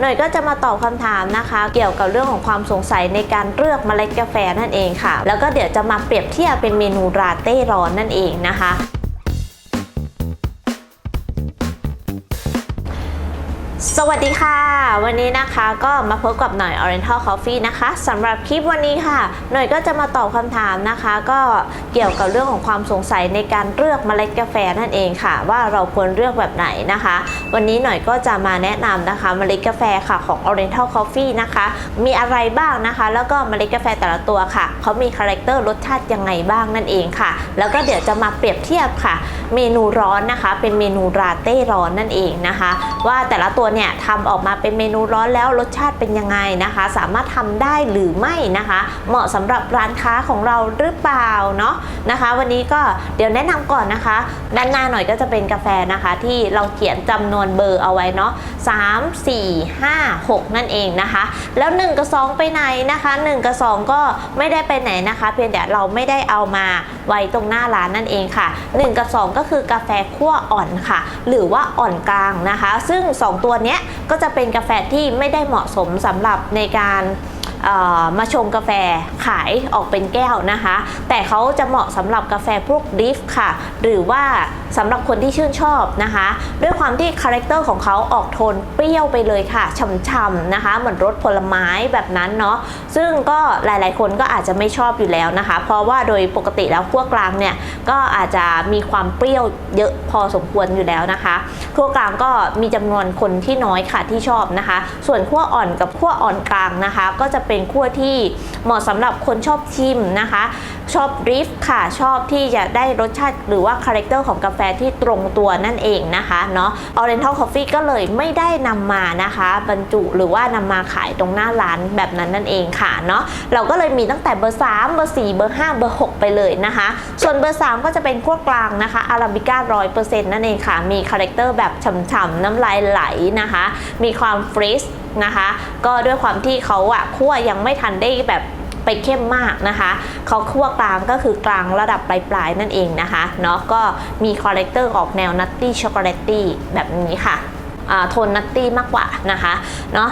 หน่อยก็จะมาตอบคำถามนะคะ เกี่ยวกับเรื่องของความสงสัยในการเลือกเมล็ดกาแฟนั่นเองค่ะ แล้วก็เดี๋ยวจะมาเปรียบเทียบเป็นเมนูราเต้ร้อนนั่นเองนะคะ สวัสดีค่ะ วันนี้นะคะก็มาพบกับหน่อย Oriental Coffee นะคะสำหรับคลิปวันนี้ค่ะ หน่อยก็จะมาตอบคำถามนะคะ ก็เกี่ยวกับเรื่องของความสงสัยในการเลือกเมล็ดกาแฟนั่นเองค่ะ ว่าเราควรเลือกแบบไหนนะคะ วันนี้หน่อยก็จะมาแนะนำนะคะเมล็ดกาแฟค่ะของ Oriental Coffee นะคะ มีอะไรบ้างนะคะ แล้วก็เมล็ดกาแฟแต่ละตัวค่ะเขามีคาแรคเตอร์รสชาติยังไงบ้างนั่นเองค่ะ แล้วก็เดี๋ยวจะมาเปรียบเทียบค่ะ เมนูร้อนนะคะ เป็นเมนูราเต้ร้อนนั่นเองนะคะ ว่าแต่ละตัวเนี่ยทำออกมาเป็นเมนูร้อนแล้วรสชาติเป็นยังไงนะคะ สามารถทำได้หรือไม่นะคะ เหมาะสำหรับร้านค้าของเราหรือเปล่าเนาะนะคะ วันนี้ก็เดี๋ยวแนะนำก่อนนะคะ ด้านหน้าหน่อยก็จะเป็นกาแฟนะคะ ที่เราเขียนจำนวนเบอร์เอาไว้เนาะ3 4 5 6นั่นเองนะคะ แล้ว 1 กับ 2 ไปไหนนะคะ 1 กับ 2 ก็ไม่ได้ไปไหนนะคะ เพียงแต่เราไม่ได้เอามาไว้ตรงหน้าร้านนั่นเองค่ะ 1 กับ 2 ก็คือกาแฟคั่วอ่อนค่ะ หรือว่าอ่อนกลางนะคะ ซึ่ง 2 ตัวเนี้ยก็จะเป็นกาแฟที่ไม่ได้เหมาะสมสำหรับในการ มาชงกาแฟขายออกเป็นแก้วนะคะ แต่เขาจะเหมาะสำหรับกาแฟพวกดริฟค่ะ หรือว่าสำหรับคนที่ชื่นชอบนะคะ ด้วยความที่คาแรคเตอร์ของเขาออกโทนเปรี้ยวไปเลยค่ะฉ่ำๆนะคะ เหมือนรสผลไม้แบบนั้นเนาะซึ่งก็หลายๆ คนก็อาจจะไม่ชอบอยู่แล้วนะคะ เพราะว่าโดยปกติแล้วขั้วกลางเนี่ยก็อาจจะมีความเปรี้ยวเยอะพอสมควรอยู่แล้วนะคะขั้วกลางก็มีจำนวนคนที่น้อยค่ะที่ชอบนะคะ ส่วนขั้วอ่อนกับขั้วอ่อนกลางนะคะ ก็จะเป็นขั้วที่เหมาะสำหรับคนชอบชิมนะคะ ชอบดริฟต์ค่ะ ชอบที่จะได้รสชาติหรือว่าคาแรคเตอร์ของกาแฟที่ตรงตัวนั่นเองนะคะเนาะ Oriental Coffee ก็เลยไม่ได้นำมานะคะ บรรจุหรือว่านำมาขายตรงหน้าร้านแบบนั้นนั่นเองค่ะเนาะเราก็เลยมีตั้งแต่เบอร์ 3 เบอร์ 4 เบอร์ 5 เบอร์ 6 ไปเลยนะคะ ส่วนเบอร์ 3 ก็จะเป็นขั้วกลางนะคะอาราบิก้าร้อยเปอร์เซ็นต์นั่นเองค่ะ มีคาแรคเตอร์แบบฉ่ำๆน้ำลายไหลนะคะ มีความฟรีชนะคะ ก็ด้วยความที่เขาอะคั่วยังไม่ทันได้แบบ ไปเข้มมากนะคะเขาคั่วกลางก็คือกลางระดับปลายๆนั่นเองนะคะเนาะก็มีคาแรคเตอร์ออกแนวนัตตี้ช็อกโกแลตตี้แบบนี้ค่ะโทนนัตตี้มากกว่านะคะเนาะ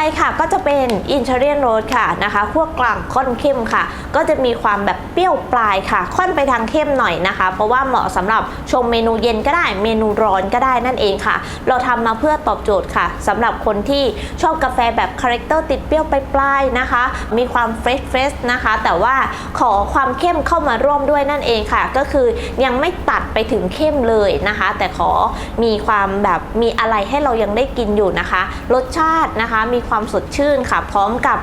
ไปค่ะก็จะเป็นอินเทอร์เรียนโรสค่ะนะคะคั่วกลางค่อนเข้มค่ะ ก็จะมีความแบบเปรี้ยวปลายค่ะ ค่อนไปทางเข้มหน่อยนะคะ เพราะว่าเหมาะสำหรับชงเมนูเย็นก็ได้ เมนูร้อนก็ได้นั่นเองค่ะ เราทำมาเพื่อตอบโจทย์ค่ะสำหรับคนที่ชอบกาแฟแบบคาแรคเตอร์ติดเปรี้ยวปลายนะคะ มีความเฟรชเฟรชนะคะ แต่ว่าขอความเข้มเข้ามาร่วมด้วยนั่นเองค่ะ ก็คือยังไม่ตัดไปถึงเข้มเลยนะคะ แต่ขอมีความแบบมีอะไรให้เรายังได้กินอยู่นะคะ รสชาตินะคะมีความสดชื่นค่ะ พร้อมกับ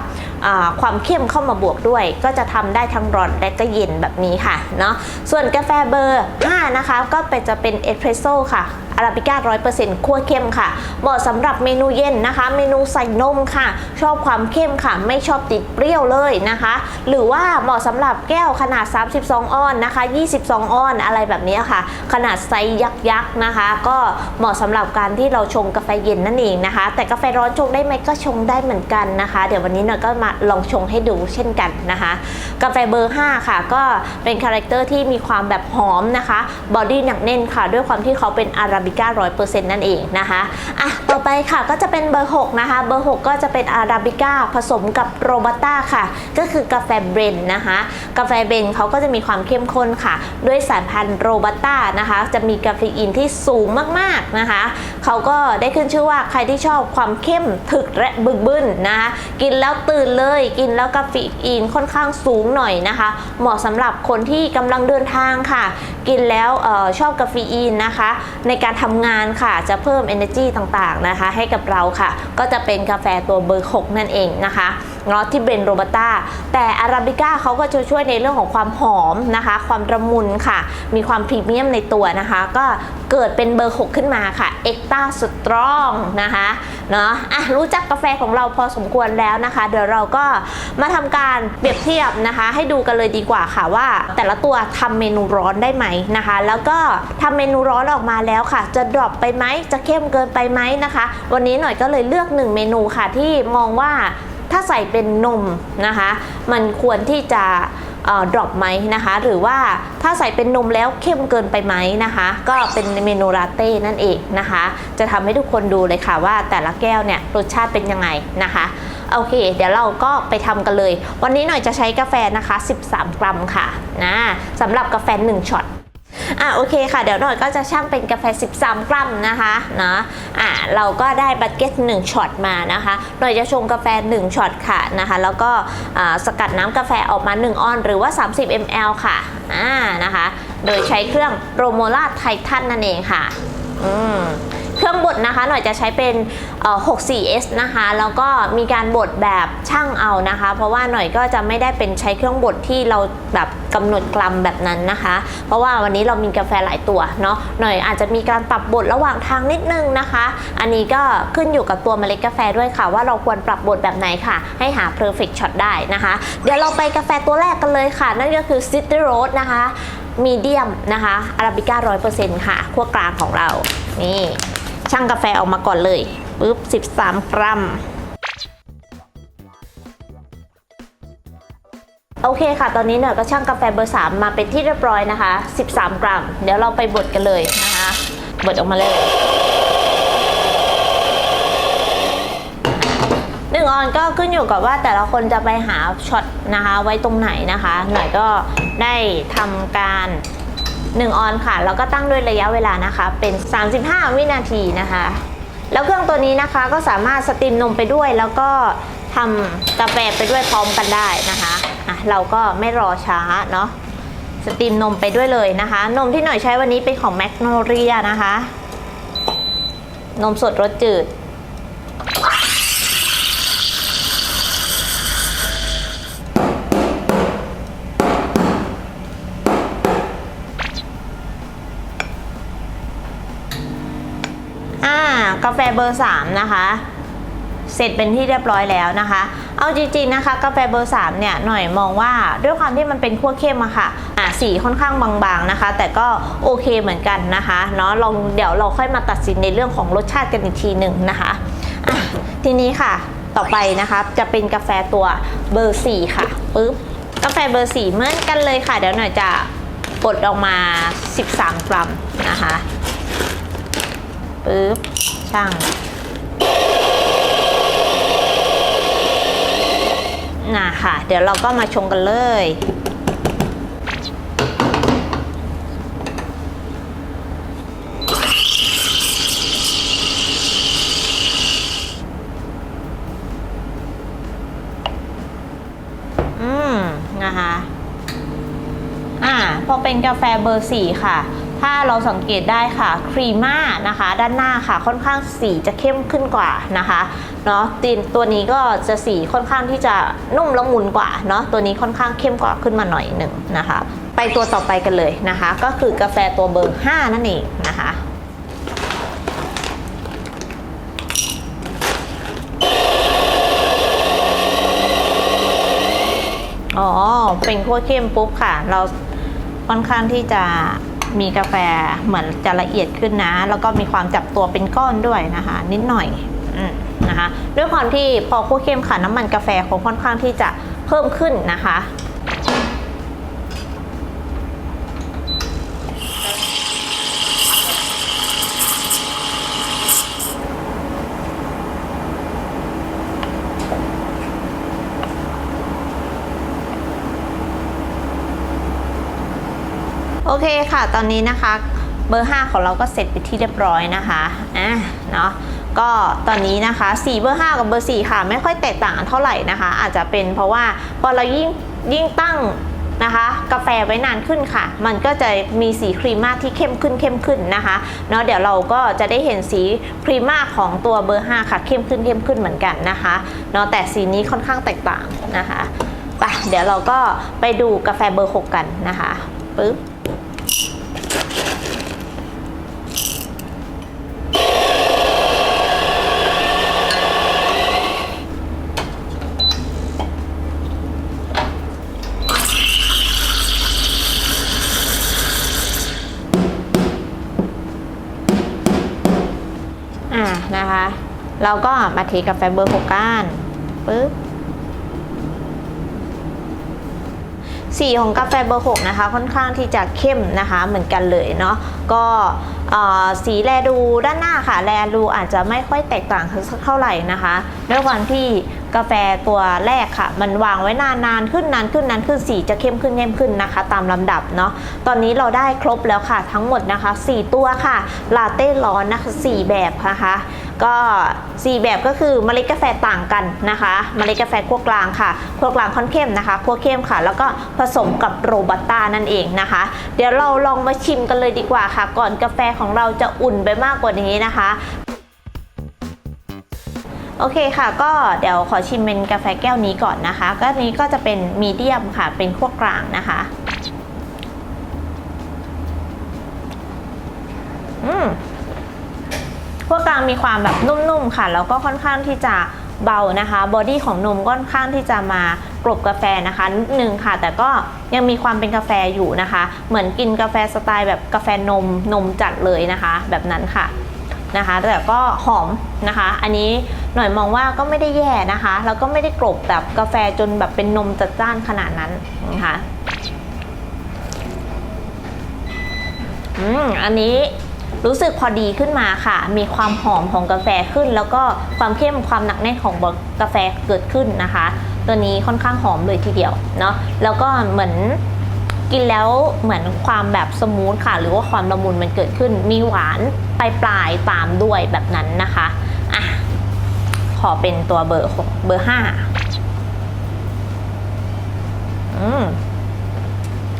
ความเข้มเข้ามาบวกด้วย ก็จะทำได้ทั้งร้อนและก็เย็นแบบนี้ค่ะเนาะส่วนกาแฟเบอร์ 5 นะคะ ก็เป็นจะเป็นเอสเพรสโซ่ค่ะอาราบิก้าร้อยเปอร์เซ็นต์คั่วเข้มค่ะ เหมาะสำหรับเมนูเย็นนะคะ เมนูใส่นมค่ะ ชอบความเข้มค่ะ ไม่ชอบติดเปรี้ยวเลยนะคะ หรือว่าเหมาะสำหรับแก้วขนาด 32 ออนนะคะ 22 ออนอะไรแบบนี้ค่ะ ขนาดไซส์ยักษ์นะคะ ก็เหมาะสำหรับการที่เราชงกาแฟเย็นนั่นเองนะคะ แต่กาแฟร้อนชงได้ไหมก็ชงได้เหมือนกันนะคะ เดี๋ยววันนี้เราก็มาลองชงให้ดูเช่นกันนะคะ กาแฟเบอร์ 5 ค่ะ ก็เป็นคาแรคเตอร์ที่มีความแบบหอมนะคะบอดี้หนักแน่นค่ะ ด้วยความที่เขาเป็นอาราบิก้าร้อยเปอร์เซ็นต์นั่นเองนะคะอะต่อไปค่ะก็จะเป็นเบอร์ 6 นะคะ เบอร์ 6 ก็จะเป็นอาราบิก้าผสมกับโรบัต้าค่ะ ก็คือกาแฟเบรนนะคะ กาแฟเบรนเขาก็จะมีความเข้มข้นค่ะ ด้วยสายพันธุ์โรบัต้านะคะ จะมีกาเฟอีนที่สูงมากๆนะคะ เขาก็ได้ขึ้นชื่อว่าใครที่ชอบความเข้มถึกและบึกบึนนะคะ กินแล้วตื่นเลยกินแล้วกาเฟอีนค่อนข้างสูงหน่อยนะคะ เหมาะสำหรับคนที่กำลังเดินทางค่ะ กินแล้วออชอบกาเฟอีนนะคะ ในการทำงานค่ะจะเพิ่ม energy ต่างๆนะคะ ให้กับเราค่ะ ก็จะเป็นกาแฟตัวเบอร์ 6 นั่นเองนะคะ เนาะที่เบรนโรบัต้าแต่อาราบิก้าเขาก็จะช่วยในเรื่องของความหอมนะคะ ความระมุนค่ะ มีความพรีเมียมในตัวนะคะ ก็เกิดเป็นเบอร์ 6 ขึ้นมาค่ะเอ็กต้าสตรองนะคะเนาะอะรู้จักกาแฟของเราพอสมควรแล้วนะคะ เดี๋ยวเราก็มาทำการเปรียบเทียบนะคะ ให้ดูกันเลยดีกว่าค่ะว่า แต่ละตัวทำเมนูร้อนได้ไหมนะคะ แล้วก็ทำเมนูร้อนออกมาแล้วค่ะ จะดรอปไปไหมจะเข้มเกินไปไหมนะคะ วันนี้หน่อยก็เลยเลือกหนึ่งเมนูค่ะที่มองว่า ถ้าใส่เป็นนมนะคะ มันควรที่จะดรอปไหมนะคะ หรือว่าถ้าใส่เป็นนมแล้วเข้มเกินไปไหมนะคะ ก็เป็นเมนูลาเต้นั่นเองนะคะ จะทำให้ทุกคนดูเลยค่ะว่าแต่ละแก้วเนี่ยรสชาติเป็นยังไงนะคะโอเค เดี๋ยวเราก็ไปทำกันเลย วันนี้หน่อยจะใช้กาแฟนะคะ 13 กรัมค่ะนะสำหรับกาแฟ 1ช็อต อะโอเคค่ะ เดี๋ยวหน่อยก็จะช่างเป็นกาแฟ 13 กรัมนะคะนะอะเราก็ได้บัตเก็ต1ช็อตมานะคะ หน่อยจะชงกาแฟ 1ช็อตค่ะนะคะแล้วก็สกัดน้ำกาแฟออกมา 1 ออน หรือว่า 30 ml ค่ะอ่านะคะ โดยใช้เครื่องโรโมลาไททันนั่นเองค่ะ อืม ดนะคะ หน่อยจะใช้เป็นเอ่อ 64S นะคะ แล้วก็มีการบดแบบช่างเอานะคะ เพราะว่าหน่อยก็จะไม่ได้เป็นใช้เครื่องบดที่เราแบบกำหนดกรัมแบบนั้นนะคะ เพราะว่าวันนี้เรามีกาแฟหลายตัวเนาะ หน่อยอาจจะมีการปรับบดระหว่างทางนิดนึงนะคะ อันนี้ก็ขึ้นอยู่กับตัวเมล็ดกาแฟด้วยค่ะ ว่าเราควรปรับบดแบบไหนค่ะ ให้หา perfect shot ได้นะคะ เดี๋ยวเราไปกาแฟตัวแรกกันเลยค่ะ นั่นก็คือ City Road นะคะมีเดียมนะคะอาราบิก้าร้อยเปอร์เซ็นต์ค่ะขั้วกลางของเรา นี่ ช่างกาแฟออกมาก่อนเลยปุ๊บ 13 กรัม โอเคค่ะ ตอนนี้หน่อยก็ช่างกาแฟเบอร์ 3 มาเป็นที่เรียบร้อยนะคะ 13 กรัม เดี๋ยวเราไปบดกันเลยนะคะ บดออกมาเลยหนึ่งออนก็ขึ้นอยู่กับว่าแต่ละคนจะไปหาช็อตนะคะไว้ตรงไหนนะคะ หน่อยก็ได้ทำการ 1 ออนค่ะ แล้วก็ตั้งด้วยระยะเวลานะคะ เป็น 35 วินาทีนะคะ แล้วเครื่องตัวนี้นะคะก็สามารถสตรีมนมไปด้วย แล้วก็ทำกาแฟไปด้วยพร้อมกันได้นะคะอะเราก็ไม่รอช้าเนาะสตรีมนมไปด้วยเลยนะคะ นมที่หน่อยใช้วันนี้เป็นของแมกโนเรียนะคะ นมสดรสจืด แฟเบอร์ 3 นะคะ เสร็จเป็นที่เรียบร้อยแล้วนะคะ เอาจริงๆนะคะ กาแฟเบอร์ 3 เนี่ยหน่อยมองว่าด้วยความที่มันเป็นขั้วเข้มอะค่ะอะสีค่อนข้างบางๆนะคะ แต่ก็โอเคเหมือนกันนะคะเนาะลองเดี๋ยวเราค่อยมาตัดสินในเรื่องของรสชาติกันอีกทีหนึ่งนะคะอะทีนี้ค่ะต่อไปนะคะจะเป็นกาแฟตัวเบอร์ 4 ค่ะปึ๊บกาแฟเบอร์ 4 เหมือนกันเลยค่ะเดี๋ยวหน่อยจะบดออกมา 13 กรัมนะคะปึ๊บ ช่างนะค่ะ เดี๋ยวเราก็มาชงกันเลย อืม นะคะ อ่า พอเป็นกาแฟเบอร์4ค่ะ ถ้าเราสังเกตได้ค่ะครีม่านะคะ ด้านหน้าค่ะค่อนข้างสีจะเข้มขึ้นกว่านะคะเนาะตีนตัวนี้ก็จะสีค่อนข้างที่จะนุ่มละมุนกว่าเนาะตัวนี้ค่อนข้างเข้มกว่าขึ้นมาหน่อยหนึ่งนะคะ ไปตัวต่อไปกันเลยนะคะ ก็คือกาแฟตัวเบอร์ 5 นั่นเองนะคะอ๋อ เป็นขั้วเข้มปุ๊บค่ะ เราค่อนข้างที่จะ มีกาแฟเหมือนจะละเอียดขึ้นนะ แล้วก็มีความจับตัวเป็นก้อนด้วยนะคะ นิดหน่อยอนะคะ ด้วยความที่พอคั่วเข้มค่ะน้ำมันกาแฟเขาค่อนข้างที่จะเพิ่มขึ้นนะคะ เคค่ะ ตอนนี้นะคะเบอร์ 5 ของเราก็เสร็จไปที่เรียบร้อยนะคะอะเนาะก็ตอนนี้นะคะสีเบอร์ 5 กับเบอร์ 4 ค่ะ ไม่ค่อยแตกต่างเท่าไหร่นะคะ อาจจะเป็นเพราะว่าพอเรายิ่งยิ่งตั้งนะคะกาแฟไว้นานขึ้นค่ะ มันก็จะมีสีครีมมาที่เข้มขึ้นเข้มขึ้นนะคะเนาะเดี๋ยวเราก็จะได้เห็นสีครีมมาของตัวเบอร์ 5 ค่ะ เข้มขึ้นเข้มขึ้นเหมือนกันนะคะเนาะแต่สีนี้ค่อนข้างแตกต่างนะคะไปเดี๋ยวเราก็ไปดูกาแฟเบอร์ 6 กันนะคะปึ๊บ อ่านะคะ เราก็มาเทกาแฟเบอร์หกก้านปึ๊บสีของกาแฟเบอร์หกนะคะ ค่อนข้างที่จะเข้มนะคะเหมือนกันเลยเนาะก็สีแลดูด้านหน้าค่ะ แลดูอาจจะไม่ค่อยแตกต่างเท่าไหร่นะคะด้วยความที่ กาแฟตัวแรกค่ะ มันวางไว้นานนานขึ้นนานขึ้นนานขึ้นสีจะเข้มขึ้นเข้มขึ้นนะคะ ตามลำดับเนาะตอนนี้เราได้ครบแล้วค่ะ ทั้งหมดนะคะ 4 ตัวค่ะลาเต้ร้อนนะคะ4แบบนะคะก็ 4 แบบก็คือเมล็ดกาแฟต่างกันนะคะเมล็ดกาแฟคั่วกลางค่ะคั่วกลางค่อนเข้มนะคะคั่วเข้มค่ะ แล้วก็ผสมกับโรบัสต้านั่นเองนะคะ เดี๋ยวเราลองมาชิมกันเลยดีกว่าค่ะ ก่อนกาแฟของเราจะอุ่นไปมากกว่านี้นะคะ โอเคค่ะ ก็เดี๋ยวขอชิมเป็นกาแฟแก้วนี้ก่อนนะคะ ก็นี้ก็จะเป็นมีเดียมค่ะ เป็นคั่วกลางนะคะ อืมพวกลางมีความแบบนุ่มๆค่ะ แล้วก็ค่อนข้างที่จะเบานะคะ บอดี้ของนมก็ค่อนข้างที่จะมากรบกาแฟนะคะนิดนึงค่ะ แต่ก็ยังมีความเป็นกาแฟอยู่นะคะ เหมือนกินกาแฟสไตล์แบบกาแฟนมนมจัดเลยนะคะ แบบนั้นค่ะ นะคะ แต่ก็หอมนะคะ อันนี้หน่อยมองว่าก็ไม่ได้แย่นะคะ แล้วก็ไม่ได้กรบแบบกาแฟจนแบบเป็นนมจัดจ้านขนาดนั้นนะคะอืมอันนี้รู้สึกพอดีขึ้นมาค่ะ มีความหอมของกาแฟขึ้น แล้วก็ความเข้มความหนักแน่นของกาแฟเกิดขึ้นนะคะ ตัวนี้ค่อนข้างหอมเลยทีเดียวเนาะ แล้วก็เหมือน กินแล้วเหมือนความแบบสมูทค่ะ หรือว่าความละมุนมันเกิดขึ้น มีหวานปลายปลายตามด้วยแบบนั้นนะคะอะขอเป็นตัวเบอร์หกเบอร์ห้าอืม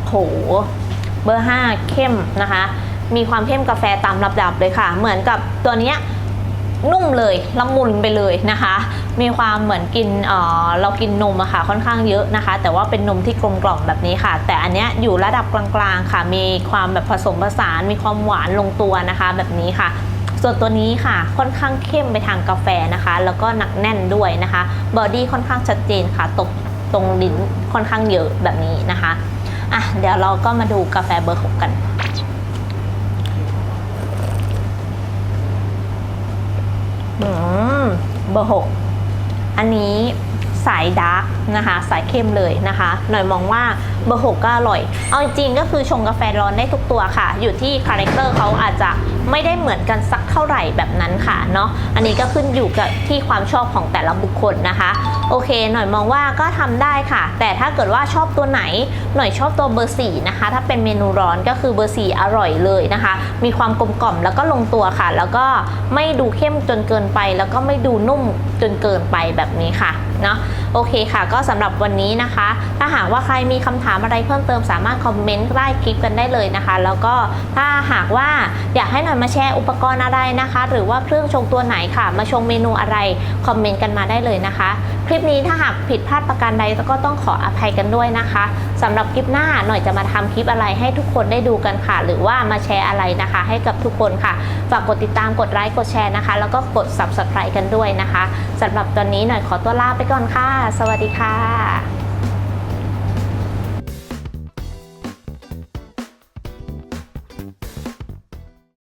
โหเบอร์5เข้มนะคะ มีความเข้มกาแฟตามลำดับเลยค่ะ เหมือนกับตัวเนี้ย นุ่มเลยละมุนไปเลยนะคะ มีความเหมือนกินเออเรากินนมอะค่ะค่อนข้างเยอะนะคะ แต่ว่าเป็นนมที่กลมกล่อมแบบนี้ค่ะ แต่อันเนี้ยอยู่ระดับกลางๆค่ะ มีความแบบผสมผสาน มีความหวานลงตัวนะคะ แบบนี้ค่ะส่วนตัวนี้ค่ะค่อนข้างเข้มไปทางกาแฟนะคะ แล้วก็หนักแน่นด้วยนะคะบอดี้ค่อนข้างชัดเจนค่ะตกตรงลิ้นค่อนข้างเยอะแบบนี้นะคะอะเดี๋ยวเราก็มาดูกาแฟเบอร์หกกัน อืมเบอร์หกอันนี้สายดาร์กนะคะ สายเข้มเลยนะคะ หน่อยมองว่า เบอร์หกก็อร่อย เอาจริงก็คือชงกาแฟร้อนได้ทุกตัวค่ะ อยู่ที่คาแรคเตอร์เขาอาจจะไม่ได้เหมือนกันสักเท่าไหร่แบบนั้นค่ะเนาะ อันนี้ก็ขึ้นอยู่กับที่ความชอบของแต่ละบุคคลนะคะ โอเค หน่อยมองว่าก็ทำได้ค่ะ แต่ถ้าเกิดว่าชอบตัวไหน หน่อยชอบตัวเบอร์สี่นะคะ ถ้าเป็นเมนูร้อนก็คือเบอร์สี่อร่อยเลยนะคะ มีความกลมกล่อมแล้วก็ลงตัวค่ะ แล้วก็ไม่ดูเข้มจนเกินไป แล้วก็ไม่ดูนุ่มจนเกินไปแบบนี้ค่ะ เนาะ โอเคค่ะ ก็สำหรับวันนี้นะคะ ถ้าหากว่าใครมีคำถามอะไรเพิ่มเติมสามารถคอมเมนต์ใต้คลิปกันได้เลยนะคะ แล้วก็ถ้าหากว่าอยากให้หน่อยมาแชร์อุปกรณ์อะไรนะคะ หรือว่าเครื่องชงตัวไหนค่ะ มาชงเมนูอะไรคอมเมนต์กันมาได้เลยนะคะ คลิปนี้ถ้าหากผิดพลาดประการใดก็ต้องขออภัยกันด้วยนะคะสำหรับคลิปหน้าหน่อยจะมาทำคลิปอะไรให้ทุกคนได้ดูกันค่ะ หรือว่ามาแชร์อะไรนะคะ ให้กับทุกคนค่ะฝากกดติดตามกดไลค์กดแชร์นะคะ แล้วก็กด subscribe กันด้วยนะคะสำหรับตอนนี้หน่อยขอตัวลาไปก่อนค่ะสวัสดีค่ะ